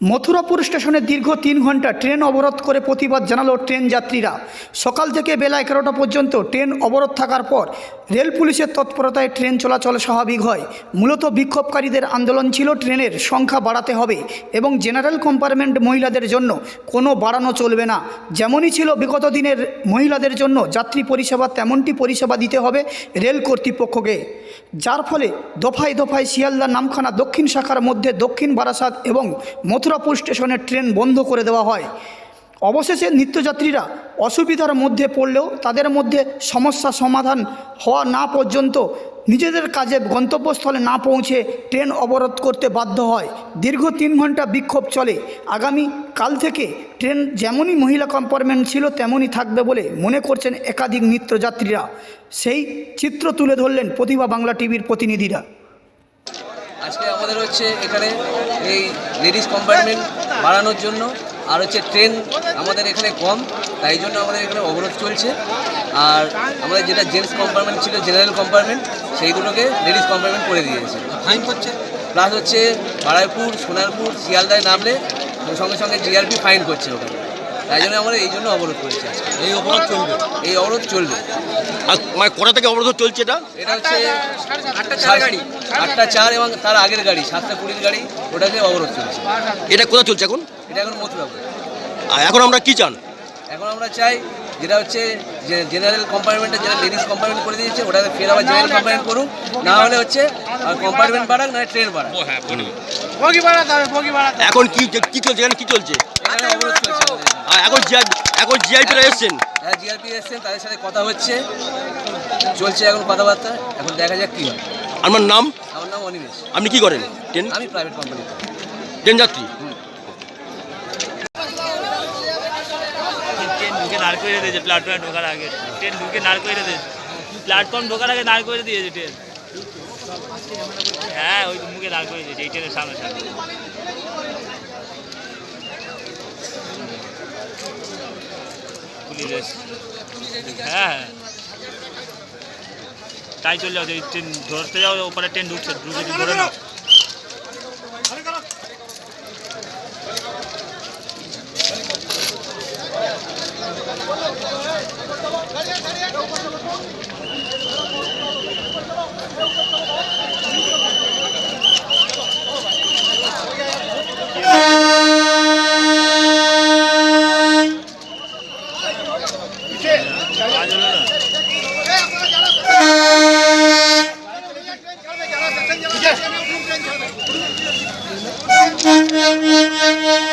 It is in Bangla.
মথুরাপুর স্টেশনে দীর্ঘ তিন ঘণ্টা ট্রেন অবরোধ করে প্রতিবাদ জানালো ট্রেন যাত্রীরা। সকাল থেকে বেলা এগারোটা পর্যন্ত ট্রেন অবরোধ থাকার পর রেল পুলিশের তৎপরতায় ট্রেন চলাচল স্বাভাবিক হয়। মূলত বিক্ষোভকারীদের আন্দোলন ছিল ট্রেনের সংখ্যা বাড়াতে হবে এবং জেনারেল কম্পার্টমেন্ট মহিলাদের জন্য কোনো বাড়ানো চলবে না। যেমনই ছিল বিগত দিনের মহিলাদের জন্য যাত্রী পরিষেবা, তেমনটি পরিষেবা দিতে হবে রেল কর্তৃপক্ষকে। যার ফলে দফায় দফায় শিয়ালদা নামখানা দক্ষিণ শাখার মধ্যে দক্ষিণ বারাসাত এবং মথুরাপুর স্টেশনের ট্রেন বন্ধ করে দেওয়া হয়। অবশেষে নিত্যযাত্রীরা অসুবিধার মধ্যে পড়লেও তাদের মধ্যে সমস্যা সমাধান হওয়া না পর্যন্ত নিজেদের কাজে গন্তব্যস্থলে না পৌঁছে ট্রেন অবরোধ করতে বাধ্য হয়। দীর্ঘ তিন ঘণ্টা বিক্ষোভ চলে। আগামী কাল থেকে ট্রেন যেমনই মহিলা কম্পার্টমেন্ট ছিল, তেমনই থাকবে বলে মনে করছেন একাধিক নিত্যযাত্রীরা। সেই চিত্র তুলে ধরলেন প্রতিভা বাংলা টিভির প্রতিনিধিরা। আজকে আমাদের হচ্ছে এখানে এই লেডিস কম্পার্টমেন্ট বাড়ানোর জন্য আর হচ্ছে ট্রেন আমাদের এখানে কম তাই জন্য আমাদের এখানে অবরোধ চলছে। আর আমাদের যেটা জেন্টস কম্পার্টমেন্ট ছিল জেনারেল কম্পার্টমেন্ট সেই দুটোকে লেডিস কম্পার্টমেন্ট করে দিয়েছে। ফাইন করছে? প্লাস হচ্ছে বারাইপুর সোনারপুর শিয়ালদায় নামলে সঙ্গে সঙ্গে জিআরপি ফাইন করছে ওখানে। তাই জন্য আমরা এই জন্য অবরোধ করেছি আজকে। এই অপরাধ চলবে এই অবরোধ চলবে। আর মানে কটা থেকে অবরোধ চলছে এটা? এটা হচ্ছে আটটা চার গাড়ি। আটটা চার এবং তার আগের গাড়ি সাতটা কুড়ির গাড়ি ওটাকে অবরোধ চলছে। এটা কোথায় চলছে এখন? এটা এখন মথুরাপুর। আর এখন আমরা কি চান? এখন আমরা চাই যেটা হচ্ছে যে জেনারেল কম্পার্টমেন্টে যেটা লেডিস কম্পার্টমেন্ট করে দিয়েছে ওটাকে ফের আবার জেনারেল কম্পার্টমেন্ট করুন না হলে হচ্ছে কম্পার্টমেন্ট বাড়াক না ট্রেন বাড়াক। এখন কি কি চলছে এখানে? কি চলছে? এখানে অবরোধ চলছে আমাদের এখানে। এখন জিআই এখন জিআইপিরা এসছেন। তাদের সাথে কথা হচ্ছে। চলছে এখন কথাবার্তা এখন দেখা যাক কী হয়। আমার নাম? আমার নাম অনিমেষ। আপনি কি করেন? ট্রেন? আমি প্রাইভেট কোম্পানি ট্রেন যাত্রী? ট্রেন ঢুকে নাড় করে দিয়েছে প্ল্যাটফর্মে ঢোকার আগে। ট্রেন ঢুকে নাড় করে দিয়েছে। প্ল্যাটফর্ম ঢোকার আগে নাড় করে দিয়েছে ট্রেন। হ্যাঁ ওই মুখে দাঁড় করে দিয়েছে এই ট্রেনের সামনে সামনে। হ্যাঁ হ্যাঁ। তাই চলে যাও, যদি ট্রেন ধরতে যাও, ওপরে ট্রেন ঢুকছে, ঢুকে ধরে নাও। কাজ হলো Thank you.